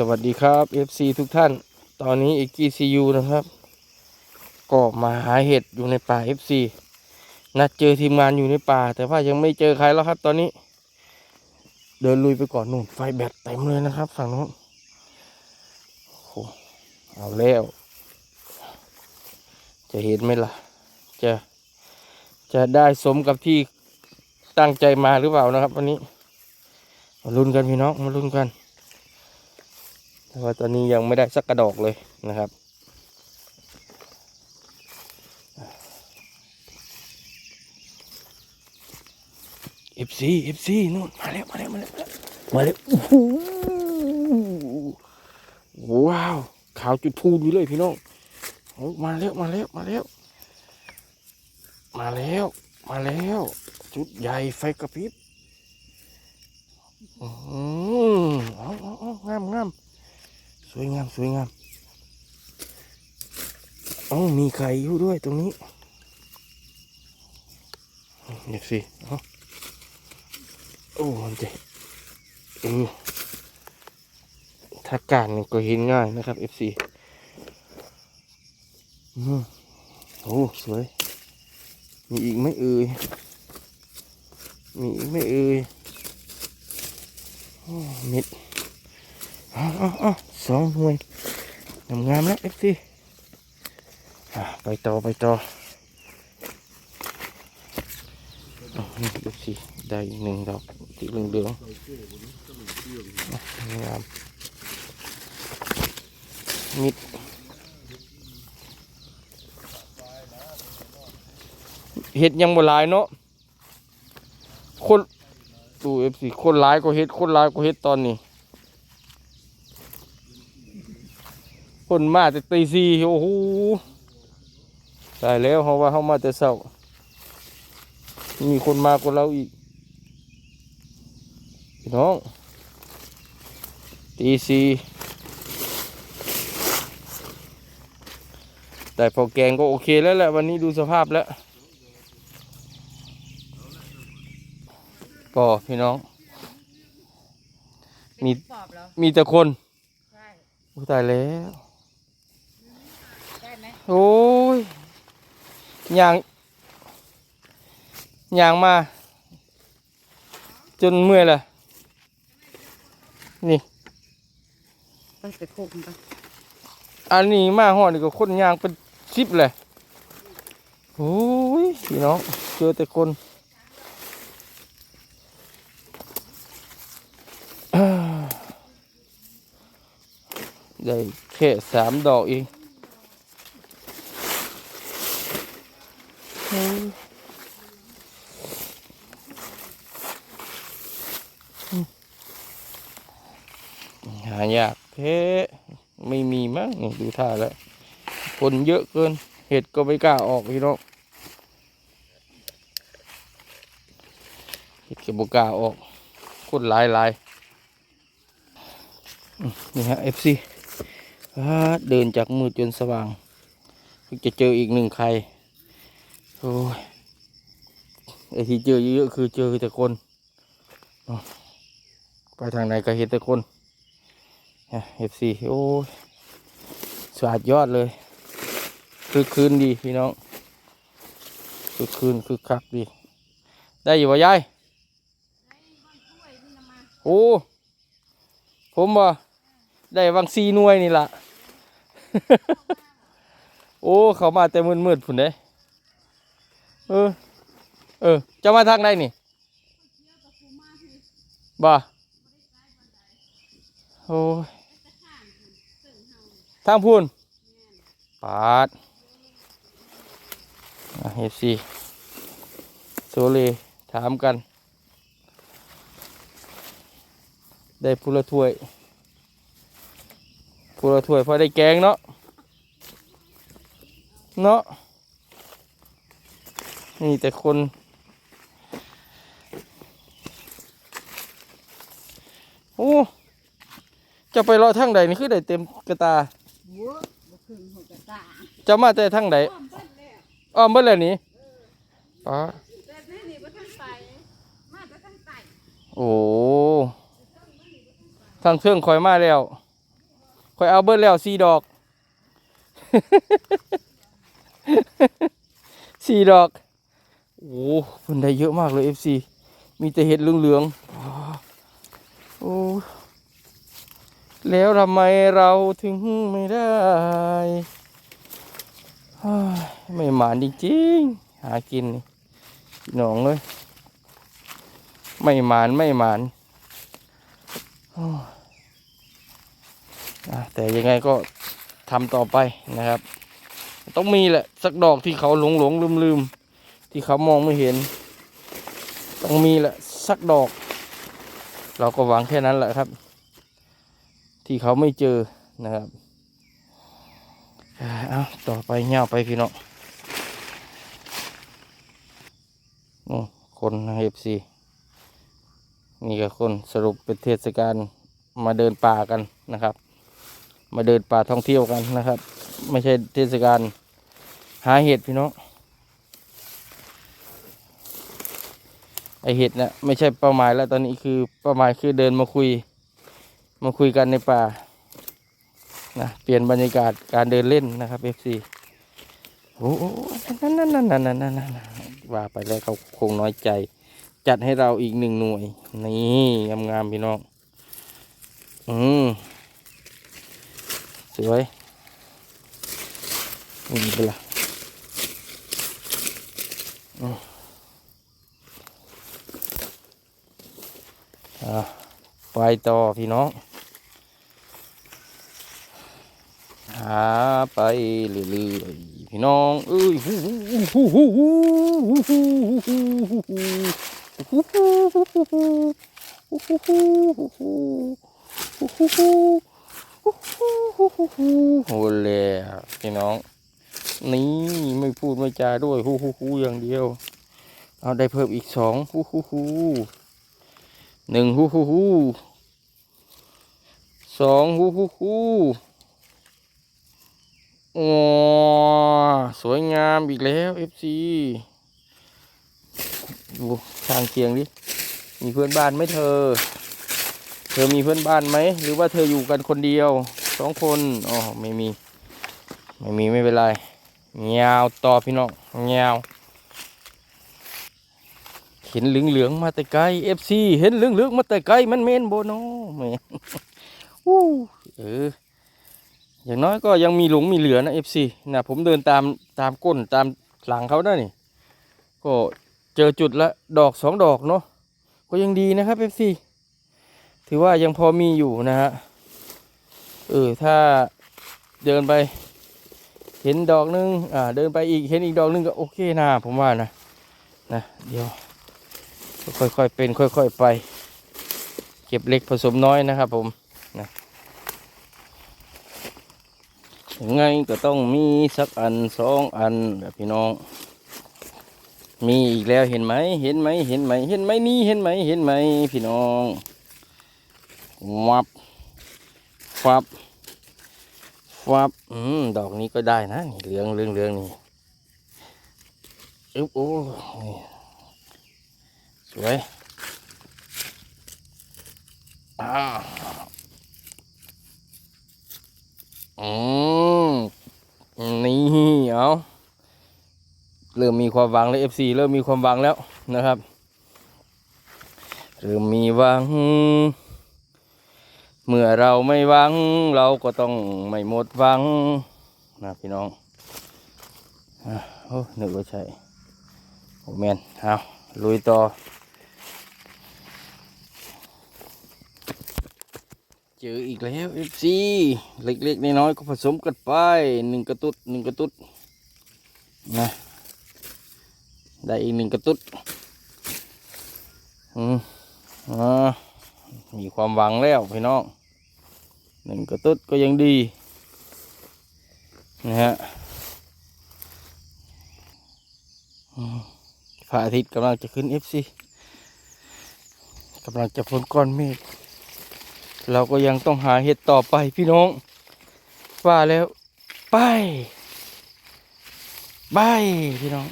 สวัสดีครับ FC ทุกท่าน ตอนนี้เอกกี้ซียูนะครับ ก็มาหาเห็ดอยู่ในป่า FC นัดเจอทีมงานอยู่ในป่า แต่ว่ายังไม่เจอใครแล้วครับ ตอนนี้ เดินลุยไปก่อนนู่นไฟแบตเต็มเลยนะครับ ฝั่งนู้นโอ้เอาแล้ว จะเห็นไหมล่ะ จะจะได้สมกับที่ตั้งใจมาหรือเปล่านะครับ วันนี้มาลุ้นกันพี่น้องมาลุ้นกัน แต่ว่าตอนนี้ยังไม่ได้สักกระดอกเลยนะครับเอฟซีเอฟซีนู่นมาแล้วมาแล้วมาแล้วมาแล้วโอ้โหว้าวขาวจุดพูนอยู่เลยพี่น้องมาแล้วมาแล้วมาแล้ว มาแล้ว มาแล้วจุดใหญ่ไฟกระพริบอืมเอาเอาเอางามงาม วยงามสวยงามเอ้ามีไข่อยู่ด้วยตรงนี้เดี๋ยวสิเอ้าโอ้มันจะเออถ้าการก็เห็นง่ายนะครับ FC อืมโอ้สวย มีอีกไม่เอ่ยมีอีกไม่เอ่ยเม็ดอ๋ออ๋อ สองหน่วยงามงามๆแล้วเอฟซีไปต่อไปต่ออ๋อนี่ดูสิได้หนึ่งดอกสีเหลืองเหลืองงามมิดเห็ดยังบ่หลายเนาะคนดูเอฟซีคนหลายก็เห็ดคนหลายก็เห็ดตอนนี้ คนมาแต่ตีสี่โอ้โหตายแล้วเขาว่าเขามาแต่เช้ามีคนมากว่าเราอีกพี่น้องตีสี่แต่พอแกงก็โอเคแล้วแหละวันนี้ดูสภาพแล้วก็พี่น้อง มีปอบเหรอมีแต่คนใช่อู้ตายแล้วได้ไหม โอ้ยยางยางมา จนเมื่อยเลยนี่ไปไปโคกมันไปอันนี้มาหอดนี่ก็คนยางเป็นสิบเลยโอ้ยพี่น้องเจอแต่คนอ่าได้แค่สามดอกเองโอ้ยอืม หายากแท้ไม่มีมั้งนี่ดูท่าแล้ว คนเยอะเกิน เห็ดก็ไม่กล้าออกพี่น้องเห็ดก็บ่กล้าออกคนหลายหลายนี่ฮะ FC อ่าเดินจากมืดจนสว่างเพิ่งจะเจออีกหนึ่งใคร โอ้ยไอที่เจอเยอะๆคือเจอแต่คน ไปทางไหนก็เห็นแต่คนเอฟซีโอ้ยสะอาดยอดเลยคือคืนดีพี่น้องคือคืนคือคักดี ได้อยู่วะยายโอ้ผมว่าได้วังซีน่วยนี่ละโอ้ เขามาแต่มืดๆผุนเด้ เออ เออ จะมาทางใดนี่บ่โอ้ยทางพูนปาดเอฟซีโซเลถามกัน ได้พูละถ้วยพูละถ้วยพอได้แกงเนาะเนาะ นี่แต่คน โอ้จะไปรอทางใดนี่คือได้เต็มกระตา จะมาแต่ทางใดอ้อมเบิ้ลแล้วอ้อมเบิ่แล้วนี่อ๋อแต่นี่นี่บ่ทันไปมาแต่ทันไตโอ้ทางเครื่องคอยมาแล้วคอยเอาเบิดแล้วสี่ดอกสี่ดอก โอ้คนได้เยอะมากเลย FC มีแต่เห็ดเหลืองๆโอ้แล้วทำไมเราถึงไม่ได้ไม่หมานจริงๆ หากินนี่พี่น้องเลย ไม่หมานไม่หมานแต่ยังไงก็ทำต่อไปนะครับ ต้องมีแหละ สักดอกที่เขาหลงหลงลืมลืมๆ ที่เขามองไม่เห็น ต้องมีแหละสักดอก เราก็หวังแค่นั้นแหละครับ ที่เขาไม่เจอนะครับเอาต่อไปเงาไปพี่น้องคนเอฟซีนี่ก็คนสรุปเป็นเทศกาลมาเดินป่ากันนะครับ มาเดินป่าท่องเที่ยวกันนะครับ ไม่ใช่เทศกาลหาเห็ดพี่น้องไอ เห็ดนะ่ะไม่ใช่เป้าหมายแล้วตอนนี้คือเป้าหมายคือเดินมาคุย มาคุยกันในป่านะเปลี่ยนบรรยากาศการเดินเล่นนะครับเอฟซีโอ้โหนั่นนั่นนั่นนั่นนั่นนั่นนั่นว่าไปแล้วเขาคงน้อยใจ จัดให้เราอีกหนึ่งหน่วย นี่งามๆพี่น้องอืมสวยนี่เป็นละอืม ไปต่อพี่น้อง หาไปเรื่อยๆพี่น้อง เอ้ยโอ้แหล่พี่น้อง นี่ไม่พูดไม่จาด้วยฮู้ฮู้อย่างเดียว เอาได้เพิ่มอีกสองฮู้ฮู้ หนึ่งฮู้ฮู้ฮู้สองฮู้ฮู้ฮู้โอ้สวยงามอีกแล้ว FC ดูทางเคียงดิ มีเพื่อนบ้านไหมเธอ เธอมีเพื่อนบ้านไหม หรือว่าเธออยู่กันคนเดียวสองคนอ๋อไม่มี ไม่มีไม่เป็นไรเงาวต่อพี่น้องเงาว เห็นเหลืองเหลืองมาแต่ไกล FC เห็นเหลืองเหลืองมาแต่ไกลมันเมนโบโนแหมอู้เอออย่างน้อยก็ยังมีหลงมีเหลือนะ FC นะผมเดินตามตามก้นตามหลังเขาได้นี่ ก็เจอจุดละดอกสองดอกเนาะก็ยังดีนะครับ FC ถือว่ายังพอมีอยู่นะฮะเออถ้าเดินไป เห็นดอกหนึงอ่าเดินไปอีกเห็นอีกดอกหนึงก็โอเคนะผมว่านะนะเดี๋ยว ค่อยๆเป็นค่อยๆไป เก็บเล็กผสมน้อยนะครับผมยังไงก็ต้องมีสักอันสองอันแบบพี่น้อง มีอีกแล้วเห็นไหมเห็นไหมเห็นไหมเห็นไหมนี่เห็นไหมเห็นไหมพี่น้องวับฟับฟับอืมดอกนี้ก็ได้นะนี่เหลืองเหลืองเหลืองนี่อึ๊บโอ้ วยอ้าวอืมนี่เอาเริ่มมีความหวังแล้ว FC เริ่มมีความหวังแล้วนะครับเริ่มมีหวัง เมื่อเราไม่หวัง เราก็ต้องไม่หมดหวังนะพี่น้องอะโอ้นึกว่าใช่โอ้แมนเอาลุยต่อ เจออีกแล้ว FC เล็กๆน้อยๆก็ผสมกันไปหนึ่งกระตุดหนึ่งกระตุดนะได้อีกหนึ่งกระตุดอืมอ่ามีความหวังแล้วพี่น้องหนึ่งกระตุดก็ยังดีนะฮะพระอาทิตย์กำลังจะขึ้น FC กำลังจะพ้นก้อนเมฆ เราก็ยังต้องหาเห็ดต่อไปพี่น้อง ว่าแล้ว ไป ไป พี่น้อง